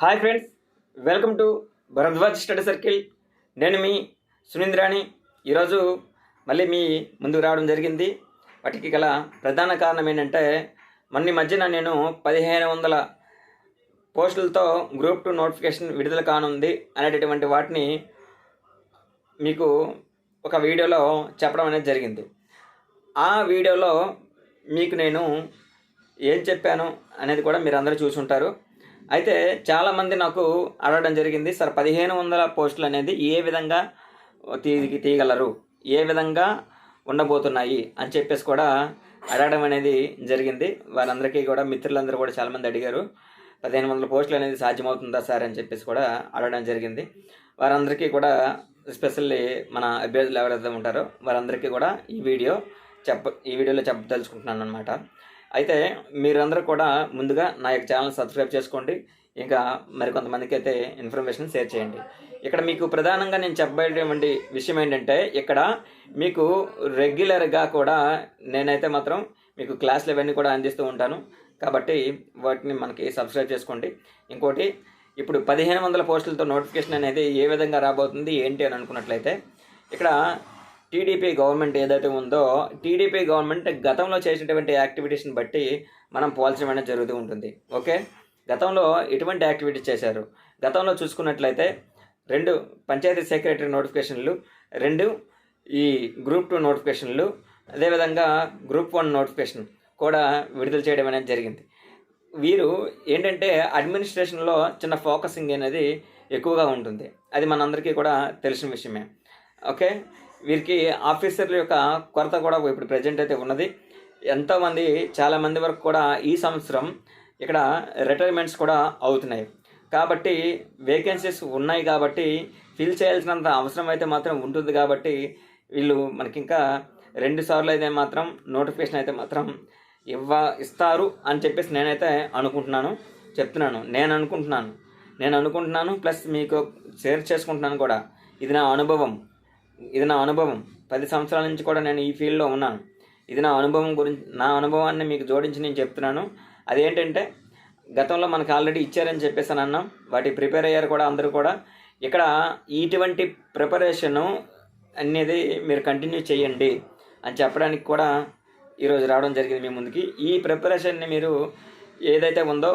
Hi friends welcome to Bharadwaj study circle నేను మీ సునీంద్రాణి. ఈరోజు మళ్ళీ మీ ముందుకు రావడం జరిగింది. వాటికి గల ప్రధాన కారణం ఏంటంటే మొన్న మధ్యన నేను పదిహేను వందల పోస్టులతో గ్రూప్ టూ నోటిఫికేషన్ విడుదల కానుంది అనేటటువంటి వాటిని మీకు ఒక వీడియోలో చెప్పడం అనేది జరిగింది. ఆ వీడియోలో మీకు నేను ఏం చెప్పాను అనేది కూడా మీరు అందరూ చూసుంటారు. అయితే చాలామంది నాకు అడగడం జరిగింది సార్ పదిహేను వందల పోస్టులు అనేది ఏ విధంగా తీ తీయగలరు? ఏ విధంగా ఉండబోతున్నాయి? అని చెప్పేసి కూడా అడగడం అనేది జరిగింది. వారందరికీ కూడా మిత్రులందరూ కూడా చాలామంది అడిగారు పదిహేను వందల పోస్టులు అనేది సాధ్యమవుతుందా సార్? అని చెప్పేసి కూడా అడగడం జరిగింది. వారందరికీ కూడా ఎస్పెషల్లీ మన అభ్యర్థులు ఎవరైతే ఉంటారో వారందరికీ కూడా ఈ వీడియో చెప్ప ఈ వీడియోలో చెప్పదలుచుకుంటున్నాను అనమాట అయితే మీరందరూ కూడా ముందుగా నా యొక్క ఛానల్ సబ్స్క్రైబ్ చేసుకోండి. ఇంకా మరికొంతమందికి అయితే ఇన్ఫర్మేషన్ షేర్ చేయండి. ఇక్కడ మీకు ప్రధానంగా నేను చెప్పబడేటువంటి విషయం ఏంటంటే ఇక్కడ మీకు రెగ్యులర్గా కూడా నేనైతే మాత్రం మీకు క్లాసులు ఇవన్నీ కూడా అందిస్తూ ఉంటాను. కాబట్టి వాటిని మనకి సబ్స్క్రైబ్ చేసుకోండి. ఇంకోటి ఇప్పుడు పదిహేను వందల పోస్టులతో నోటిఫికేషన్ అనేది ఏ విధంగా రాబోతుంది ఏంటి అని అనుకున్నట్లయితే ఇక్కడ టీడీపీ గవర్నమెంట్ ఏదైతే ఉందో టీడీపీ గవర్నమెంట్ గతంలో చేసినటువంటి యాక్టివిటీస్ని బట్టి మనం పోల్చడం అనేది జరుగుతూ ఉంటుంది. ఓకే? గతంలో ఎటువంటి యాక్టివిటీస్ చేశారు? గతంలో చూసుకున్నట్లయితే రెండు పంచాయతీ సెక్రటరీ నోటిఫికేషన్లు రెండు ఈ గ్రూప్ టూ నోటిఫికేషన్లు అదేవిధంగా గ్రూప్ వన్ నోటిఫికేషన్ కూడా విడుదల చేయడం అనేది జరిగింది. వీరు ఏంటంటే అడ్మినిస్ట్రేషన్లో చిన్న ఫోకసింగ్ అనేది ఎక్కువగా ఉంటుంది. అది మనందరికీ కూడా తెలిసిన విషయమే. ఓకే? వీరికి ఆఫీసర్ల యొక్క కొరత కూడా ఇప్పుడు ప్రజెంట్ అయితే ఉన్నది. ఎంతోమంది చాలామంది వరకు కూడా ఈ సంవత్సరం ఇక్కడ రిటైర్మెంట్స్ కూడా అవుతున్నాయి. కాబట్టి వేకెన్సీస్ ఉన్నాయి కాబట్టి ఫిల్ చేయాల్సినంత అవసరం అయితే మాత్రం ఉంటుంది కాబట్టి వీళ్ళు మనకి ఇంకా రెండు సార్లు అయితే మాత్రం నోటిఫికేషన్ అయితే మాత్రం ఇవ్వ ఇస్తారు అని చెప్పేసి నేనైతే అనుకుంటున్నాను చెప్తున్నాను. నేను అనుకుంటున్నాను. నేను అనుకుంటున్నాను ప్లస్ మీకు షేర్ చేసుకుంటున్నాను కూడా. ఇది నా అనుభవం. ఇది నా అనుభవం. పది సంవత్సరాల నుంచి కూడా నేను ఈ ఫీల్డ్లో ఉన్నాను. ఇది నా అనుభవం గురించి నా అనుభవాన్ని మీకు జోడించి నేను చెప్తున్నాను. అదేంటంటే గతంలో మనకు ఆల్రెడీ ఇచ్చారని చెప్పేసి అని అన్నాం. వాటి ప్రిపేర్ అయ్యారు కూడా అందరూ కూడా. ఇక్కడ ఇటువంటి ప్రిపరేషను అనేది మీరు కంటిన్యూ చేయండి అని చెప్పడానికి కూడా ఈరోజు రావడం జరిగింది మీ ముందుకి. ఈ ప్రిపరేషన్ని మీరు ఏదైతే ఉందో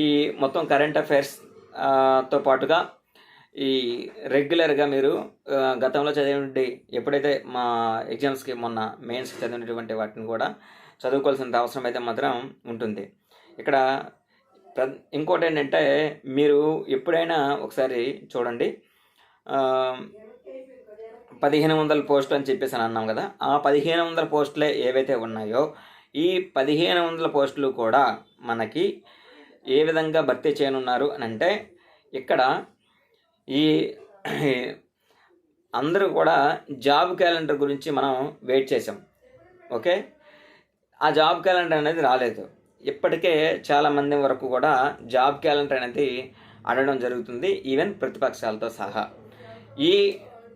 ఈ మొత్తం కరెంట్ అఫైర్స్తో పాటుగా ఈ రెగ్యులర్గా మీరు గతంలో చదివినటువంటి ఎప్పుడైతే మా ఎగ్జామ్స్కి మొన్న మెయిన్స్ చదివినటువంటి వాటిని కూడా చదువుకోవాల్సిన అవసరం అయితే మాత్రం ఉంటుంది. ఇక్కడ ప్ర ఇంకోటి ఏంటంటే మీరు ఎప్పుడైనా ఒకసారి చూడండి పదిహేను వందల పోస్టులు అని చెప్పేసి అని అన్నాం కదా ఆ పదిహేను వందల పోస్టులే ఏవైతే ఉన్నాయో ఈ పదిహేను వందల పోస్టులు కూడా మనకి ఏ విధంగా భర్తీ చేయనున్నారు అని అంటే ఇక్కడ ఈ అందరూ కూడా జాబ్ క్యాలెండర్ గురించి మనం వెయిట్ చేసాం ఓకే? ఆ జాబ్ క్యాలెండర్ అనేది రాలేదు. ఇప్పటికే చాలామంది వరకు కూడా జాబ్ క్యాలెండర్ అనేది అడగడం జరుగుతుంది. ఈవెన్ ప్రతిపక్షాలతో సహా. ఈ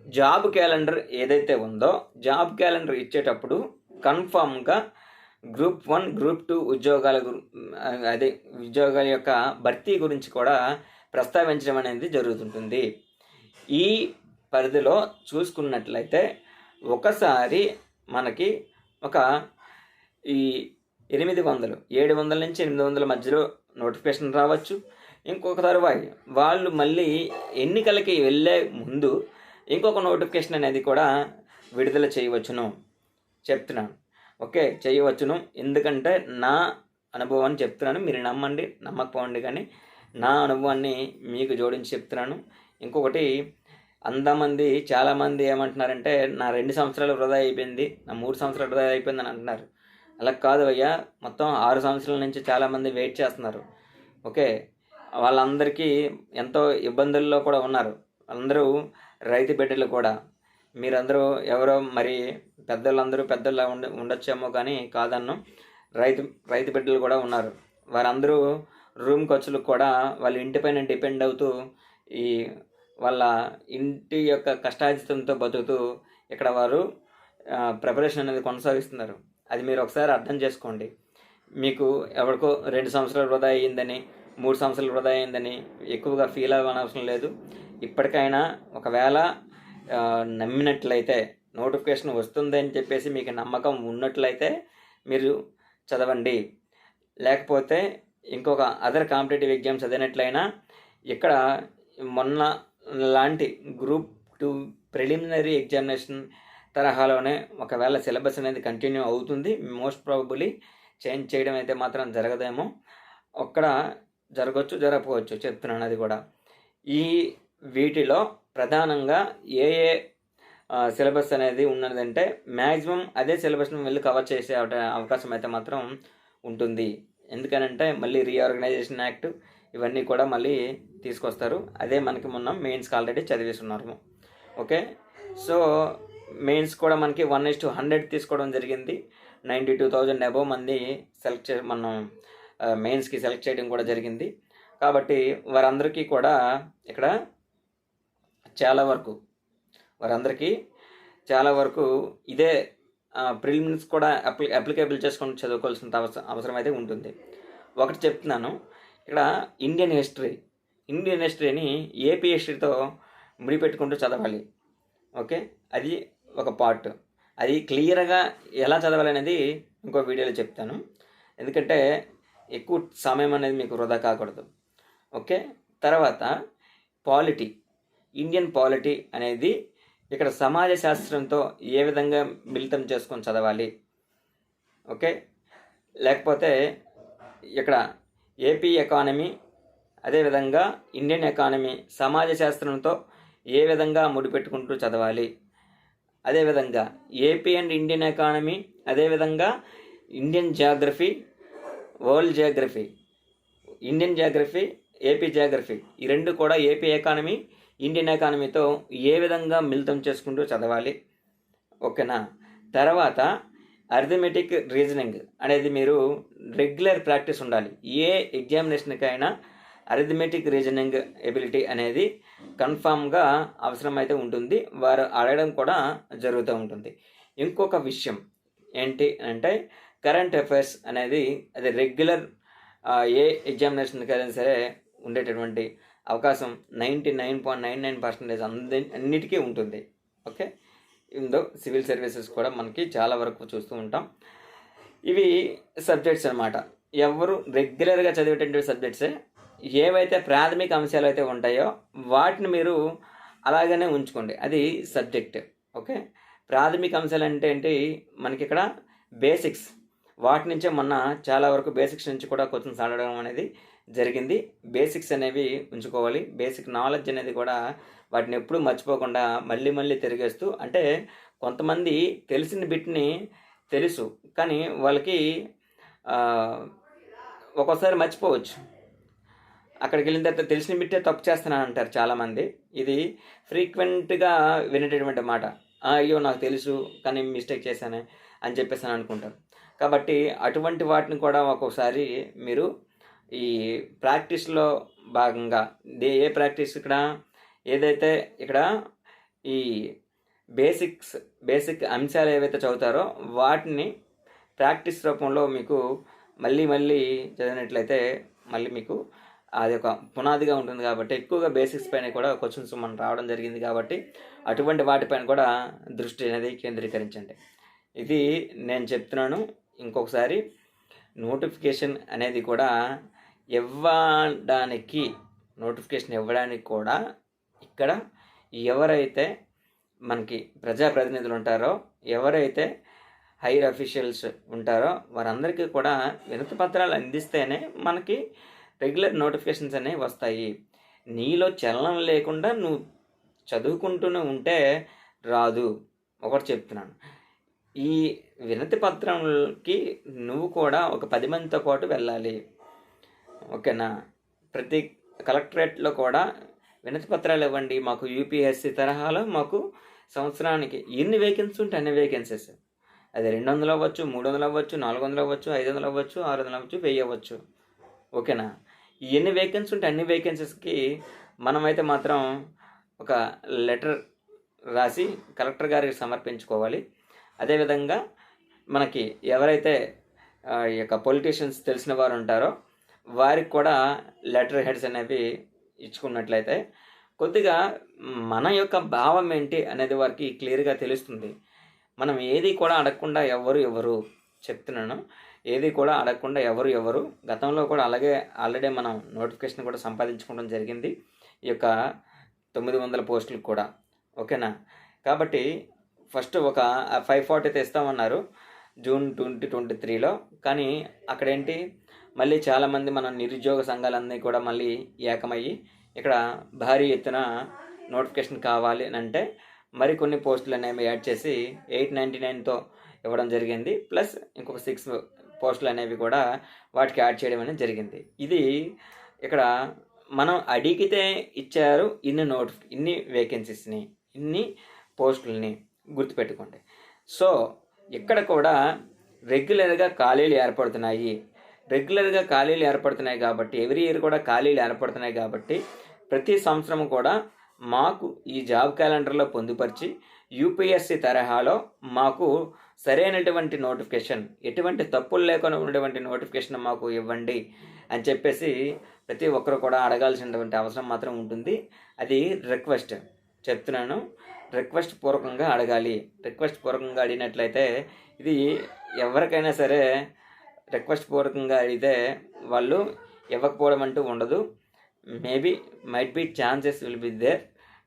జాబ్ క్యాలెండర్ ఏదైతే ఉందో జాబ్ క్యాలెండర్ ఇచ్చేటప్పుడు కన్ఫామ్గా గ్రూప్ వన్ గ్రూప్ టూ ఉద్యోగాల గు అదే ఉద్యోగాల యొక్క భర్తీ గురించి కూడా ప్రస్తావించడం అనేది జరుగుతుంటుంది. ఈ పరిధిలో చూసుకున్నట్లయితే ఒకసారి మనకి ఒక ఈ ఎనిమిది వందలు ఏడు వందల నుంచి ఎనిమిది వందల మధ్యలో నోటిఫికేషన్ రావచ్చు. ఇంకొక తరువాయి వాళ్ళు మళ్ళీ ఎన్నికలకి వెళ్ళే ముందు ఇంకొక నోటిఫికేషన్ అనేది కూడా విడుదల చేయవచ్చును. చెప్తున్నాను. ఓకే చేయవచ్చును. ఎందుకంటే నా అనుభవాన్ని చెప్తున్నాను. మీరు నమ్మండి నమ్మకపోండి కానీ నా అనుభవాన్ని మీకు జోడించి చెప్తున్నాను. ఇంకొకటి అంతమంది చాలామంది ఏమంటున్నారంటే నా రెండు సంవత్సరాలు వృధా అయిపోయింది నా మూడు సంవత్సరాలు వృధా అయిపోయింది అని అంటున్నారు. అలా కాదు అయ్యా మొత్తం ఆరు సంవత్సరాల నుంచి చాలామంది వెయిట్ చేస్తున్నారు. ఓకే వాళ్ళందరికీ ఎంతో ఇబ్బందుల్లో కూడా ఉన్నారు. అందరూ రైతు బిడ్డలు కూడా. మీరందరూ ఎవరో మరి పెద్దలందరూ పెద్దలా ఉండ ఉండొచ్చేమో కానీ కాదన్ను. రైతు రైతు బిడ్డలు కూడా ఉన్నారు. వారందరూ రూమ్ ఖర్చులు కూడా వాళ్ళ ఇంటిపైన డిపెండ్ అవుతూ ఈ వాళ్ళ ఇంటి యొక్క కష్టాజితంతో బతుకుతూ ఇక్కడ వారు ప్రిపరేషన్ అనేది కొనసాగిస్తున్నారు. అది మీరు ఒకసారి అర్థం చేసుకోండి. మీకు ఎవరికో రెండు సంవత్సరాలు వృధా అయ్యిందని మూడు సంవత్సరాలు వృధా అయిందని ఎక్కువగా ఫీల్ అవ్వనవసరం లేదు. ఇప్పటికైనా ఒకవేళ నమ్మినట్లయితే నోటిఫికేషన్ వస్తుందని చెప్పేసి మీకు నమ్మకం ఉన్నట్లయితే మీరు చదవండి. లేకపోతే ఇంకొక అదర్ కాంపిటేటివ్ ఎగ్జామ్స్ చదివినట్లయినా ఇక్కడ మొన్న లాంటి గ్రూప్ టూ ప్రిలిమినరీ ఎగ్జామినేషన్ తరహాలోనే ఒకవేళ సిలబస్ అనేది కంటిన్యూ అవుతుంది మోస్ట్ ప్రాబబులీ చేంజ్ చేయడం అయితే మాత్రం జరగదేమో. అక్కడ జరగవచ్చు జరగకపోవచ్చు చెప్తున్నాను అది కూడా. ఈ వీటిలో ప్రధానంగా ఏ ఏ సిలబస్ అనేది ఉన్నదంటే మ్యాక్సిమం అదే సిలబస్ని వెళ్ళి కవర్ చేసే అవకాశం అయితే మాత్రం ఉంటుంది. ఎందుకనంటే మళ్ళీ రీఆర్గనైజేషన్ యాక్ట్ ఇవన్నీ కూడా మళ్ళీ తీసుకొస్తారు. అదే మనకి మొన్న మెయిన్స్కి ఆల్రెడీ చదివేసి ఓకే? సో మెయిన్స్ కూడా మనకి వన్ ఇస్ టు హండ్రెడ్ తీసుకోవడం జరిగింది. నైంటీ టూ థౌజండ్ అబోవ్ మంది సెలెక్ట్ చే మనం మెయిన్స్కి సెలెక్ట్ చేయడం కూడా జరిగింది. కాబట్టి వారందరికీ కూడా ఇక్కడ చాలా వరకు వారందరికీ చాలా వరకు ఇదే ప్రిలిమినరీస్ కూడా అప్లి అప్లికేబుల్ చేసుకొని చదువుకోవాల్సిన అవసరం అవసరం అయితే ఉంటుంది. ఒకటి చెప్తున్నాను. ఇక్కడ ఇండియన్ హిస్టరీ ఇండియన్ హిస్టరీని ఏపీ హిస్టరీతో ముడిపెట్టుకుంటూ చదవాలి. ఓకే? అది ఒక పార్ట్. అది క్లియర్గా ఎలా చదవాలి అనేది ఇంకో వీడియోలో చెప్తాను. ఎందుకంటే ఎక్కువ సమయం అనేది మీకు వృధా కాకూడదు. ఓకే? తర్వాత పాలిటీ ఇండియన్ పాలిటీ అనేది ఇక్కడ సమాజ శాస్త్రంతో ఏ విధంగా మిళితం చేసుకొని చదవాలి? ఓకే? లేకపోతే ఇక్కడ ఏపీ ఎకానమీ అదేవిధంగా ఇండియన్ ఎకానమీ సమాజ శాస్త్రంతో ఏ విధంగా ముడిపెట్టుకుంటూ చదవాలి? అదేవిధంగా ఏపీ అండ్ ఇండియన్ ఎకానమీ అదేవిధంగా Indian geography world geography Indian geography AP geography ఈ రెండు కూడా ఏపీ ఎకానమీ ఇండియన్ ఎకానమీతో ఏ విధంగా మిళితం చేసుకుంటూ చదవాలి? ఓకేనా? తర్వాత అర్థమెటిక్ రీజనింగ్ అనేది మీరు రెగ్యులర్ ప్రాక్టీస్ ఉండాలి. ఏ ఎగ్జామినేషన్కైనా అర్థమెటిక్ రీజనింగ్ ఎబిలిటీ అనేది కన్ఫామ్గా అవసరమైతే ఉంటుంది. వారు అడగడం కూడా జరుగుతూ ఉంటుంది. ఇంకొక విషయం ఏంటి అంటే కరెంట్ అఫైర్స్ అనేది అది రెగ్యులర్ ఏ ఎగ్జామినేషన్కైనా సరే ఉండేటటువంటి అవకాశం ninety nine point nine nine percentage అంది అన్నిటికీ ఉంటుంది. ఓకే? ఇందో సివిల్ సర్వీసెస్ కూడా మనకి చాలా వరకు చూస్తూ ఉంటాం. ఇవి సబ్జెక్ట్స్ అనమాట ఎవరు రెగ్యులర్గా చదివేటటువంటి సబ్జెక్ట్సే. ఏవైతే ప్రాథమిక అంశాలు అయితే ఉంటాయో వాటిని మీరు అలాగనే ఉంచుకోండి. అది సబ్జెక్ట్. ఓకే? ప్రాథమిక అంశాలు అంటే ఏంటి? మనకి ఇక్కడ బేసిక్స్. వాటి నుంచే మొన్న చాలా వరకు బేసిక్స్ నుంచి కూడా క్వశ్చన్స్ అడగడం అనేది జరిగింది. బేసిక్స్ అనేవి ఉంచుకోవాలి. బేసిక్ నాలెడ్జ్ అనేది కూడా వాటిని ఎప్పుడూ మర్చిపోకుండా మళ్ళీ మళ్ళీ తిరిగేస్తూ అంటే కొంతమంది తెలిసిన బిట్ని తెలుసు కానీ వాళ్ళకి ఒక్కోసారి మర్చిపోవచ్చు. అక్కడికి వెళ్ళిన తర్వాత తెలిసిన బిట్టే తప్పు చేస్తున్నాను అంటారు చాలామంది. ఇది ఫ్రీక్వెంట్గా వినేటటువంటి మాట. అయ్యో నాకు తెలుసు కానీ మిస్టేక్ చేశానే అని చెప్పేసి అనుకుంటారు. కాబట్టి అటువంటి వాటిని కూడా ఒక్కొక్కసారి మీరు ఈ ప్రాక్టీస్లో భాగంగా దే- ఏ ప్రాక్టీస్ ఇక్కడ ఏదైతే ఇక్కడ ఈ బేసిక్స్ బేసిక్ అంశాలు ఏవైతే చదువుతారో వాటిని ప్రాక్టీస్ రూపంలో మీకు మళ్ళీ మళ్ళీ చదివినట్లయితే మళ్ళీ మీకు అది ఒక పునాదిగా ఉంటుంది కాబట్టి ఎక్కువగా బేసిక్స్ పైన కూడా క్వశ్చన్స్ మనం రావడం జరిగింది కాబట్టి అటువంటి వాటిపైన కూడా దృష్టి అనేది కేంద్రీకరించండి. ఇది నేను చెప్తున్నాను. ఇంకొకసారి నోటిఫికేషన్ అనేది కూడా ఇవ్వడానికి నోటిఫికేషన్ ఇవ్వడానికి కూడా ఇక్కడ ఎవరైతే మనకి ప్రజాప్రతినిధులు ఉంటారో ఎవరైతే హైర్ అఫీషియల్స్ ఉంటారో వారందరికీ కూడా వినతి పత్రాలు అందిస్తేనే మనకి రెగ్యులర్ నోటిఫికేషన్స్ అనేవి వస్తాయి. నీలో చలనం లేకుండా నువ్వు చదువుకుంటూనే ఉంటే రాదు. ఒకటి చెప్తున్నాను. ఈ వినతి పత్రంకి నువ్వు కూడా ఒక పది మందితో పాటు వెళ్ళాలి. ఓకేనా? ప్రతి కలెక్టరేట్లో కూడా వినతి పత్రాలు ఇవ్వండి. మాకు యూపీఎస్సి తరహాలో మాకు సంవత్సరానికి ఎన్ని వేకెన్సీ ఉంటే అన్ని వేకెన్సీస్ అది రెండు వందలు అవ్వచ్చు మూడు వందలు అవ్వచ్చు నాలుగు వందలు అవ్వచ్చు ఐదు వందలు అవ్వచ్చు ఆరు వందలు అవ్వచ్చు వెయ్యి అవ్వచ్చు. ఓకేనా? ఈ ఎన్ని వేకెన్సీ ఉంటే అన్ని వేకెన్సీస్కి మనమైతే మాత్రం ఒక లెటర్ రాసి కలెక్టర్ గారికి సమర్పించుకోవాలి. అదేవిధంగా మనకి ఎవరైతే ఈ యొక్క పొలిటీషియన్స్ తెలిసిన వారు ఉంటారో వారికి కూడా లెటర్ హెడ్స్ అనేవి ఇచ్చుకున్నట్లయితే కొద్దిగా మన యొక్క భావం ఏంటి అనేది వారికి క్లియర్గా తెలుస్తుంది. మనం ఏది కూడా అడగకుండా ఎవరు ఎవరు చెప్తున్నాను. ఏది కూడా అడగకుండా ఎవరు ఎవరు. గతంలో కూడా అలాగే ఆల్రెడీ మనం నోటిఫికేషన్ కూడా సంపాదించుకోవడం జరిగింది. ఈ యొక్క తొమ్మిది వందల పోస్టులకు కూడా. ఓకేనా? కాబట్టి ఫస్ట్ ఒక ఫైవ్ ఫార్టీ తెస్తామన్నారు. జూన్ ట్వంటీ ట్వంటీ త్రీలో. కానీ అక్కడేంటి మళ్ళీ చాలామంది మన నిరుద్యోగ సంఘాలన్నీ కూడా మళ్ళీ ఏకమయ్యి ఇక్కడ భారీ ఎత్తున నోటిఫికేషన్ కావాలి అని అంటే మరికొన్ని పోస్టులు అనేవి యాడ్ చేసి ఎయిట్ నైంటీ నైన్తో ఇవ్వడం జరిగింది. ప్లస్ ఇంకొక సిక్స్ పోస్టులు అనేవి కూడా వాటికి యాడ్ చేయడం అనేది జరిగింది. ఇది ఇక్కడ మనం అడిగితే ఇచ్చారు ఇన్ని నోట్ ఇన్ని వేకెన్సీస్ని ఇన్ని పోస్టులని గుర్తుపెట్టుకోండి. సో ఇక్కడ కూడా రెగ్యులర్గా ఖాళీలు ఏర్పడుతున్నాయి. రెగ్యులర్గా ఖాళీలు ఏర్పడుతున్నాయి కాబట్టి ఎవ్రీ ఇయర్ కూడా ఖాళీలు ఏర్పడుతున్నాయి కాబట్టి ప్రతి సంవత్సరం కూడా మాకు ఈ జాబ్ క్యాలెండర్లో పొందుపరిచి యూపీఎస్సి తరహాలో మాకు సరైనటువంటి నోటిఫికేషన్ ఎటువంటి తప్పులు లేకుండా ఉన్నటువంటి నోటిఫికేషన్ మాకు ఇవ్వండి అని చెప్పేసి ప్రతి ఒక్కరు కూడా అడగాల్సినటువంటి అవసరం మాత్రం ఉంటుంది. అది రిక్వెస్ట్ చెప్తున్నాను. రిక్వెస్ట్ పూర్వకంగా అడగాలి. రిక్వెస్ట్ పూర్వకంగా అడిగినట్లయితే ఇది ఎవరికైనా సరే రిక్వెస్ట్ పూర్వకంగా అడిగితే వాళ్ళు ఇవ్వకపోవడం అంటూ ఉండదు. Maybe might be chances will be there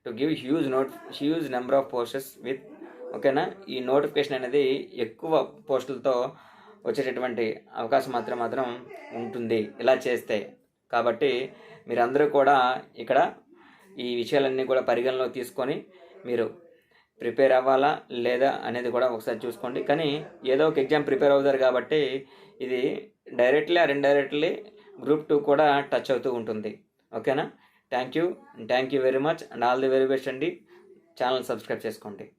to give huge note huge number of posters with ఓకేనా ఈ నోటిఫికేషన్ అనేది ఎక్కువ పోస్టులతో వచ్చేటటువంటి అవకాశం మాత్రం మాత్రం ఉంటుంది. ఇలా చేస్తే కాబట్టి మీరందరూ కూడా ఇక్కడ ఈ విషయాలన్నీ కూడా పరిగణలో తీసుకొని మీరు ప్రిపేర్ అవ్వాలా లేదా అనేది కూడా ఒకసారి చూసుకోండి. కానీ ఏదో ఒక ఎగ్జామ్ ప్రిపేర్ అవుతారు కాబట్టి ఇది directly or indirectly group two కూడా టచ్ అవుతూ ఉంటుంది. ఓకేనా? Thank you. Thank you very much. And all the very best అండి. ఛానల్ సబ్స్క్రైబ్ చేసుకోండి.